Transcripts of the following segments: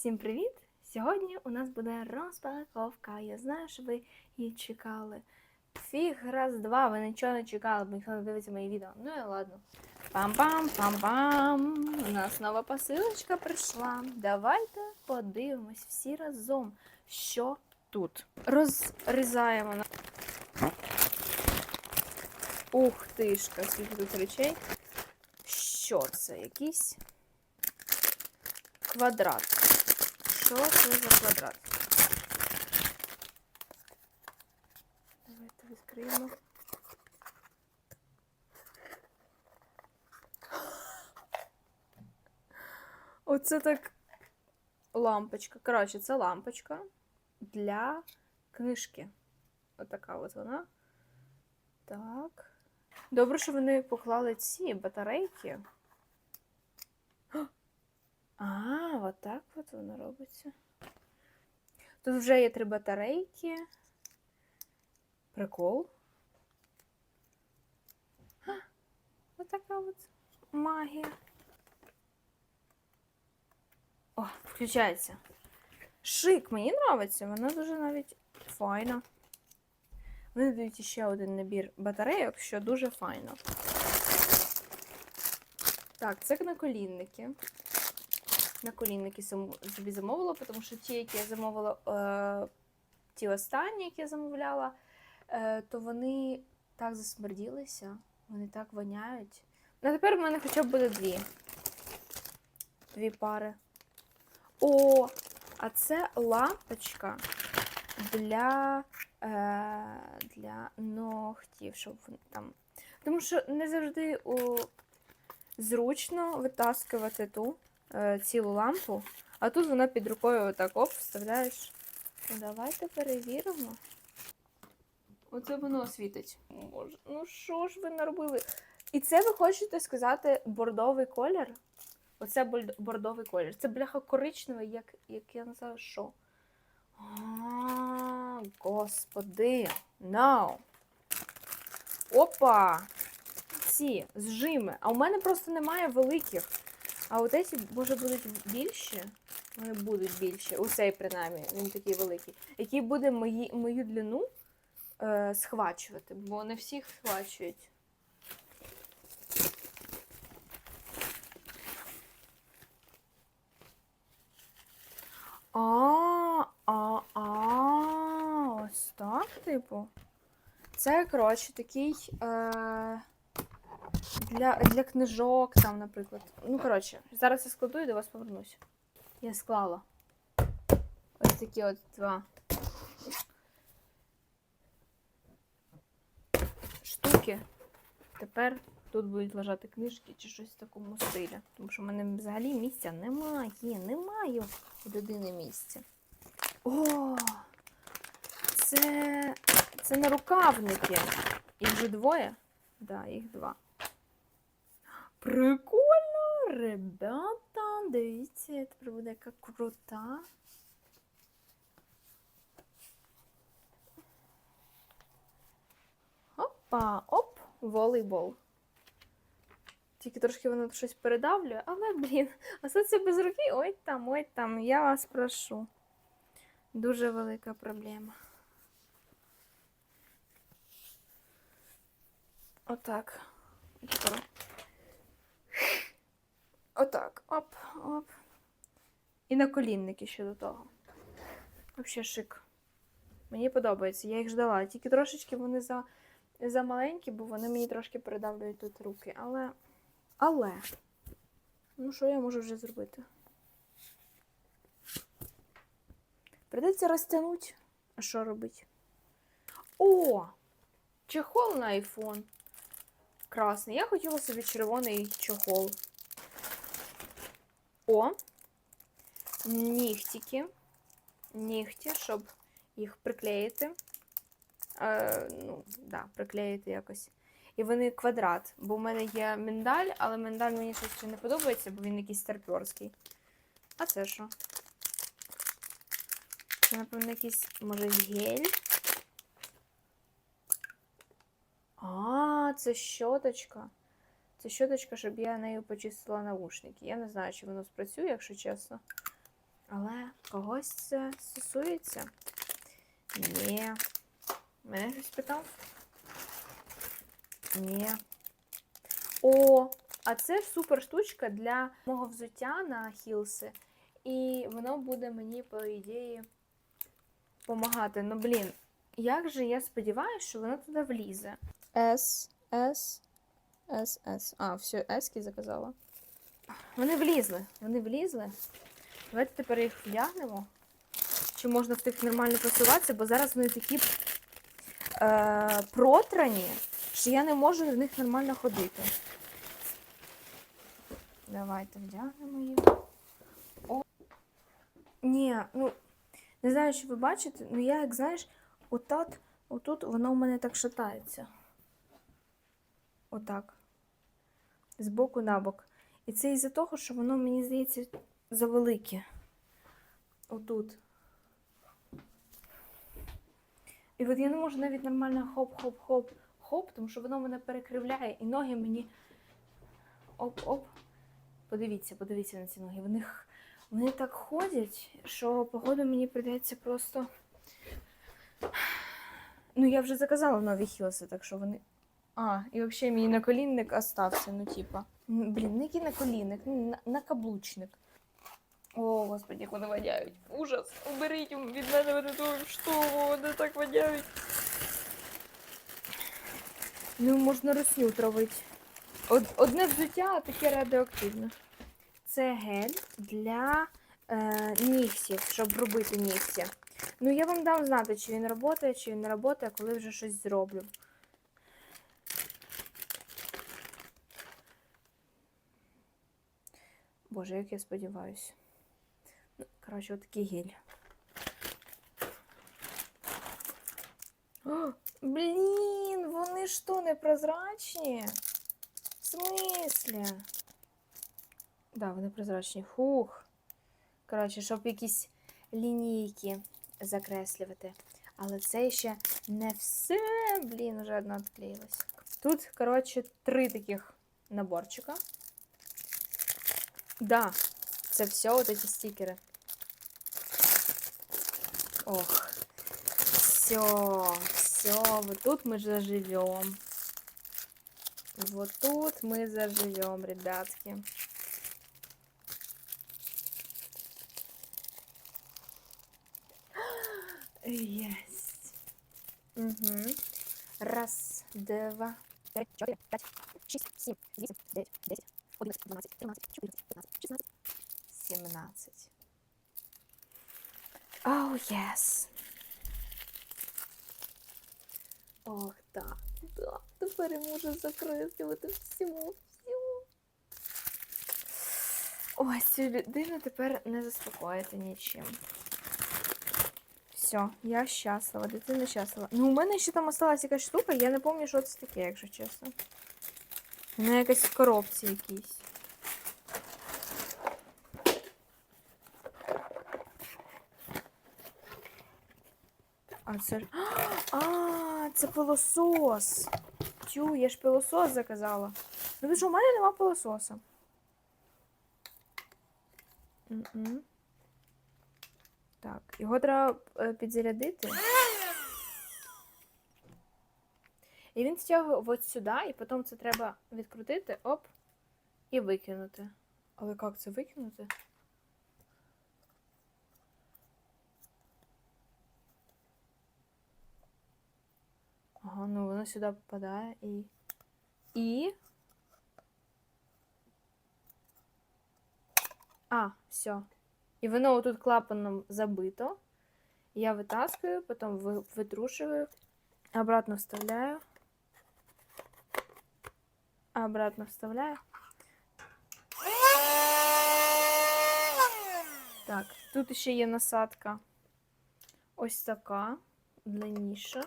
Всім привіт! Сьогодні у нас буде розпаковка. Я знаю, що ви її чекали. Фіг раз два, ви нічого не чекали, бо ніхто не дивиться мої відео. Ну і ладно. Пам-пам, пам-пам. У нас нова посилочка прийшла. Давайте подивимось всі разом, що тут. Розрізаємо. на- Ух тишка, скільки тут речей. Що це? Якийсь квадрат. Що це за квадрат? Давайте відкриємо. Оце так лампочка. Коротше, це лампочка для книжки. Отака от вона. Так. Добре, що вони поклали ці батарейки. А, от так от воно робиться. Тут вже є три батарейки. Прикол. А, Ось така от магія. О, включається. Шик, мені подобається, вона дуже навіть файна. Вони дають ще один набір батарейок, що дуже файно. Так, це наколінники. Наколінники сам- собі замовила, тому що ті, які я замовила, е, ті останні, які я замовляла, е, то вони так засмерділися, вони так воняють. Ну, тепер в мене хоча б буде дві. Дві пари. О, а це лампочка для, е, для ногтів, щоб там. Тому що не завжди у... зручно витаскувати ту цілу лампу, а тут вона під рукою отак оп, вставляєш. Ну, давайте перевіримо. Оце воно світить. Ну що ж ви наробили? І це ви хочете сказати бордовий колір? Оце бордовий колір. Це бляха коричневий, як, як я називаю, що? А, господи. No. Опа! Ці зжими. А у мене просто немає великих. А ці, може, будуть більші? Вони будуть більші. У цей, принаймні, він такий великий. Який буде мої, мою длину е, схвачувати, бо не всіх схвачують. А, а, а, ось так, типу. Це, коротше, такий е, для, для книжок, там, наприклад. Ну, коротше, зараз я складу і до вас повернусь. Я склала. Ось такі от два штуки. Тепер тут будуть лежати книжки чи щось в такому стилі. Тому що в мене взагалі місця немає. Немає у людини місця. О! Це. Це нарукавники. Їх вже двоє? Так, да, їх два. Прикольно, ребята. Дивіться, тепер буде яка крута. Опа, оп, волейбол. Тільки трошки воно щось передавлює, але, блін, це без руки? Ой там, ой там, я вас прошу. Дуже велика проблема. Отак. Тепер. Отак. Оп, оп. І наколінники ще до того. Взагалі шик. Мені подобається, я їх ждала. Тільки трошечки вони за, за маленькі, бо вони мені трошки передавлюють тут руки. Але. Але. Ну, що я можу вже зробити? Придеться розтягнути. А що робити? О! Чехол на iPhone. Красний. Я хотіла собі червоний чохол. О! Нігтики. Нігті, щоб їх приклеїти. Е, ну, да, приклеїти якось. І вони квадрат. Бо в мене є миндаль, але миндаль мені щось ще не подобається, бо він якийсь старперський. А це що? Це, напевно, якийсь, може, гель. А, це щоточка. Це щоточка, щоб я нею почистила наушники. Я не знаю, чи воно спрацює, якщо чесно. Але когось це стосується? Ні. Мене хтось питав? Ні. О, а це супер штучка для мого взуття на хілси. І воно буде мені, по ідеї, допомагати. Ну, блін, як же я сподіваюся, що воно туди влізе. S, S, S, S. А, все, S заказала. Вони влізли. Вони влізли. Давайте тепер їх вдягнемо. Чи можна в них нормально просуватися, бо зараз вони такі е, протрані, що я не можу в них нормально ходити. Давайте вдягнемо їх. О. Ні, ну, не знаю, чи ви бачите, ну я, як знаєш, отут, отут воно у мене так шатається. Отак. З боку на бок. І це із-за того, що воно, мені здається, завелике. Отут. І от я не можу навіть нормально хоп-хоп-хоп-хоп, тому що воно мене перекривляє, і ноги мені. Оп-оп. Подивіться, подивіться на ці ноги. Вони, вони так ходять, що походу мені прийдеться просто. Ну, я вже заказала нові хілси, так що вони. А, і взагалі мій наколінник остався, ну типа. Блін, не який наколінник, ну, на- накаблучник. О, господи, як вони воняють. Ужас. Уберіть від мене вот эту штуку, вони так воняють. Ну, можна русню травити. Од, одне взуття, а таке радіоактивне. Це гель для е, нігтів, щоб робити нігті. Ну, я вам дам знати, чи він працює, чи він не працює, коли вже щось зроблю. Боже, як я сподіваюся. Ну, коротше, отакий гель. О, блін, вони що, не прозрачні? В смислі? Да, вони прозрачні. Фух. Коротше, щоб якісь лінійки закреслювати. Але це ще не все. Блін, вже одна відклеїлась. Тут, коротше, три таких наборчика. Да, це все вот эти стикеры. Ох. Все, все, вот тут мы заживем. Вот тут мы заживем, ребятки. Есть. Угу. Раз, два, три, четыре, пять, шесть, семь, восемь, девять, десять, одиннадцать, двенадцать, тринадцать, четырнадцать, пятнадцать, шестнадцать, семнадцать. Оу, yes. Ох, так, да. Тепер я можу закреслювати всьому, всьому. Ой, цю людину тепер не заспокоїти нічим. Все, я щаслива, дитина щаслива. Ну, у мене ще там осталась якась штука, я не пам'ятаю, що це таке, якщо чесно. Вона якась в коробці якійсь. А це. А, це пилосос. Тю, я ж пилосос заказала. Ну ви що, у мене нема пилососа. Так, його треба е, підзарядити. І він стягує от сюди, і потім це треба відкрутити, оп, і викинути. Але як це викинути? Ага, ну воно сюди попадає і. І. А, все. І воно отут клапаном забито. Я витаскиваю, потім ви- витрушиваю, обратно вставляю. Обратно вставляю. Так, тут ще є насадка. Ось така, длинніша.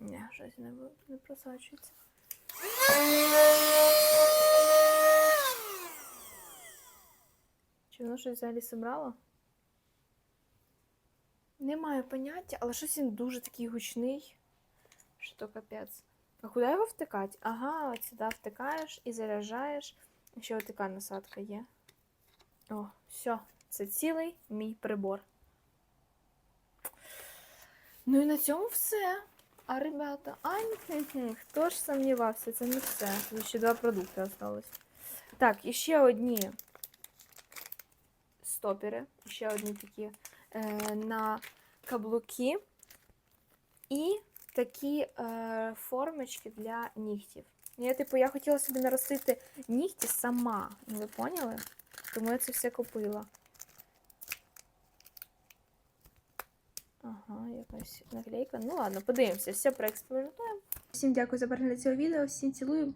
Ні, щось не, ви- не просачується. Чи воно щось взагалі зібрало? Не маю поняття, але щось він дуже такий гучний. Що то капець. А куди його втикати? Ага, от сюди втикаєш і заряджаєш. Ще ось така насадка є. О, все, це цілий мій прибор. Ну і на цьому все. А ребята, а хм-хм, хто ж сумнівався, це не все. Тут ще два продукти осталось. Так, і ще одні стопери, ще одні такі на каблуки. І такі е, формочки для нігтів. Я, типу, я хотіла собі наростити нігті сама. Ну, ви поняли? Тому я це все купила. Ага, якась наклейка. Ну ладно, подивимося, все проекспериментуємо. Всім дякую за перегляд цього відео, всім цілую.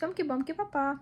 Сьомки-бомки, па-па!